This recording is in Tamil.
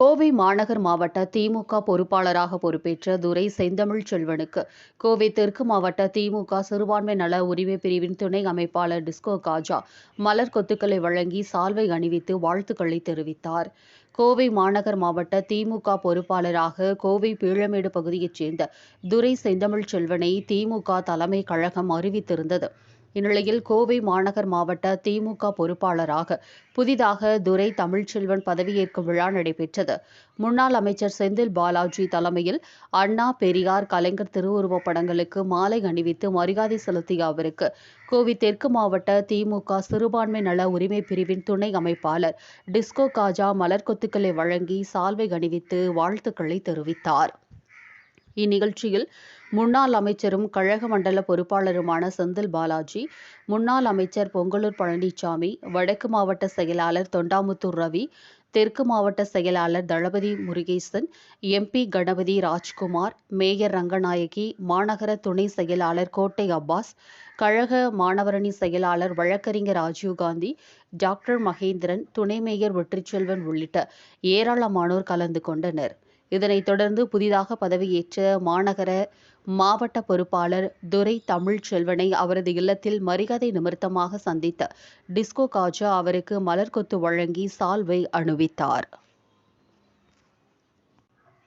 கோவை மாநகர் மாவட்ட திமுக பொறுப்பாளராக பொறுப்பேற்ற துரை செந்தமிழ் செல்வனுக்கு கோவை தெற்கு மாவட்ட திமுக சிறுபான்மை நல உரிமை பிரிவின் துணை அமைப்பாளர் டிஸ்கோ காஜா மலர் கொத்துக்களை வழங்கி சால்வை அணிவித்து வாழ்த்துக்களை தெரிவித்தார். கோவை மாநகர் மாவட்ட திமுக பொறுப்பாளராக கோவை பீழமேடு பகுதியைச் சேர்ந்த துரை செந்தமிழ் செல்வனை திமுக தலைமை கழகம் அறிவித்திருந்தது. இந்நிலையில் கோவை மாநகர் மாவட்ட திமுக பொறுப்பாளராக புதிதாக துரை தமிழ்ச்செல்வன் பதவியேற்கும் விழா நடைபெற்றது. முன்னாள் அமைச்சர் செந்தில் பாலாஜி தலைமையில் அண்ணா பெரியார் கலைஞர் திருவுருவப் படங்களுக்கு மாலை அணிவித்து மரியாதை செலுத்திய அவருக்கு கோவை தெற்கு மாவட்ட திமுக சிறுபான்மை நல உரிமை பிரிவின் துணை அமைப்பாளர் டிஸ்கோ காஜா மலர்கொத்துக்களை வழங்கி சால்வை அணிவித்து வாழ்த்துக்களை தெரிவித்தார். இந்நிகழ்ச்சியில் முன்னாள் அமைச்சரும் கழக மண்டல பொறுப்பாளருமான செந்தில் பாலாஜி முன்னாள் அமைச்சர் பொங்கலூர் பழனிசாமி வடக்கு மாவட்ட செயலாளர் தொண்டாமுத்தூர் ரவி தெற்கு மாவட்ட செயலாளர் தளபதி முருகேசன் எம்பி கணபதி ராஜ்குமார் மேயர் ரங்கநாயகி மாநகர துணை செயலாளர் கோட்டை அப்பாஸ் கழக மாணவரணி செயலாளர் வழக்கறிஞர் ராஜீவ்காந்தி டாக்டர் மகேந்திரன் துணை மேயர் வெற்றிச்செல்வன் உள்ளிட்ட ஏராளமானோர் கலந்து கொண்டனர். இதனைத் தொடர்ந்து புதிதாக பதவியேற்ற மாநகர மாவட்ட பொறுப்பாளர் துரை தமிழ்ச்செல்வனை அவரது இல்லத்தில் மரியாதை நிமித்தமாக சந்தித்த டிஸ்கோ காஜா அவருக்கு மலர்கொத்து வழங்கி சால்வை அணிவித்தார்.